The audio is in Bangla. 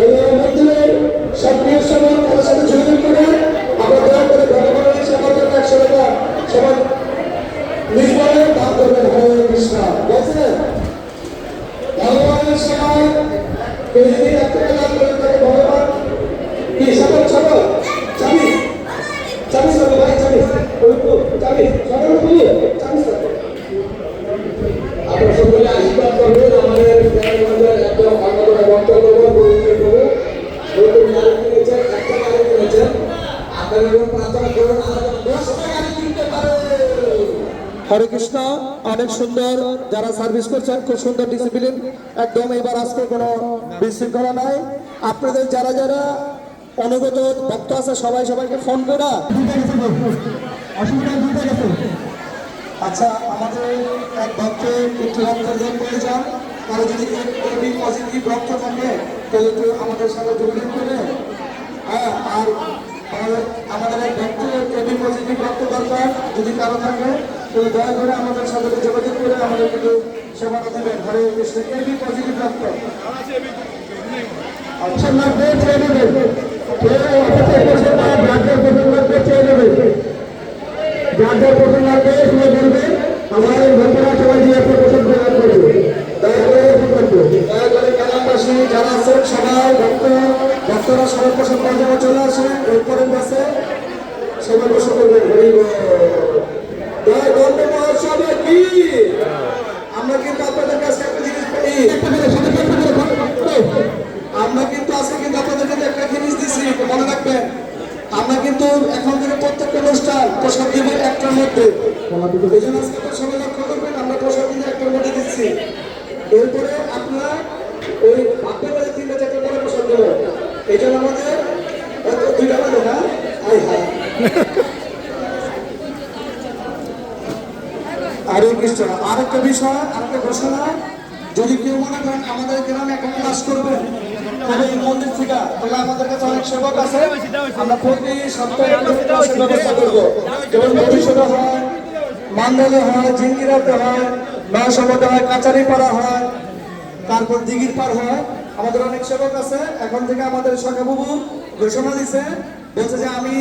এই মন্দিরের সক্রিয় সময় তাদের সাথে যোগাযোগ করে আমরা দয়া করে ভগবানের সেবার জন্য একশো টাকা বলছেন ভগবানের সময় কেউ ভগবান কি, সকল সকল? চাবি? চাবি সকল ভাই, চাবি। চাবি। সকল চাবি সকল আপনারা সকলে আশীর্বাদ করবেন। হরে কৃষ্ণ, অনেক সুন্দর যারা সার্ভিস করছেন, খুব সুন্দর ডিসিপ্লিন একদম এবার আজকে কোনো বিশৃঙ্খলা নাই। আপনাদের যারা যারা অনুগত ভক্ত আছে, সবাই সবাইকে ফোন করে। আচ্ছা আমাদের এক ভক্ত একটু রক্তদান করে যান। কারও যদি এবি পজিটিভ রক্ত থাকে, তাহলে একটু আমাদের সাথে যোগাযোগ করে হ্যাঁ আর আমাদের ভক্ত এবি পজিটিভ রক্ত দরকার, যদি কারও থাকে তাহলে দয়া করে আমাদের সাথে যোগাযোগ করে আমাদের একটু সেবাটা দেবেন। হরে কৃষ্ণ এবি পজিটিভ রক্ত আচ্ছা লাগবে চেয়ে নেবে। ডাক্তার প্রথম লাগবে শুনে বলবে, আমার এই ভক্তরা সবাই দিয়ে প্রথম করবে। দয়া করে দয়া যারা আছেন, সবাই ভক্ত ভক্তরা সবার পর্যায়ে চলে আসে এরপরের বাসে সবাই বল। জয় গন্ধ মহোৎসবে কি আমরা কিন্তু আপনাদের কাছে একটা আমরা কিন্তু আজকে কিন্তু একটা জিনিস দিছি আমরা কিন্তু প্রত্যেকটা অনুষ্ঠান একটার মধ্যে সবাই আমরা একটার মধ্যে দিচ্ছি এরপরে আপনারা ওই ভাবতে পারে তিনটা চারটা করে প্রসাদ দেবো এই জন্য আমাদের হয়তো দুইটা বাজে না আই হাই হরে কৃষ্ণ, আরেকটা বিষয়, আরেকটা ঘোষণা। যদি কেউ মনে করেন আমাদের গ্রামে এখন ক্লাস করবে, তবে এই মন্দির থেকে তাহলে আমাদের কাছে অনেক সেবক আছে। আমরা প্রতি সপ্তাহে ব্যবস্থা করব। যেমন ভবিষ্যতে হয়, মান্ডলে হয় ঝিঙ্গিরাতে হয় নয়সবতে হয় কাচারি পাড়া হয়, তারপর দিঘির পার হয়। আমাদের অনেক সেবক আছে। এখন থেকে আমাদের সখা বাবু ঘোষণা দিছে, বলছে যে আমি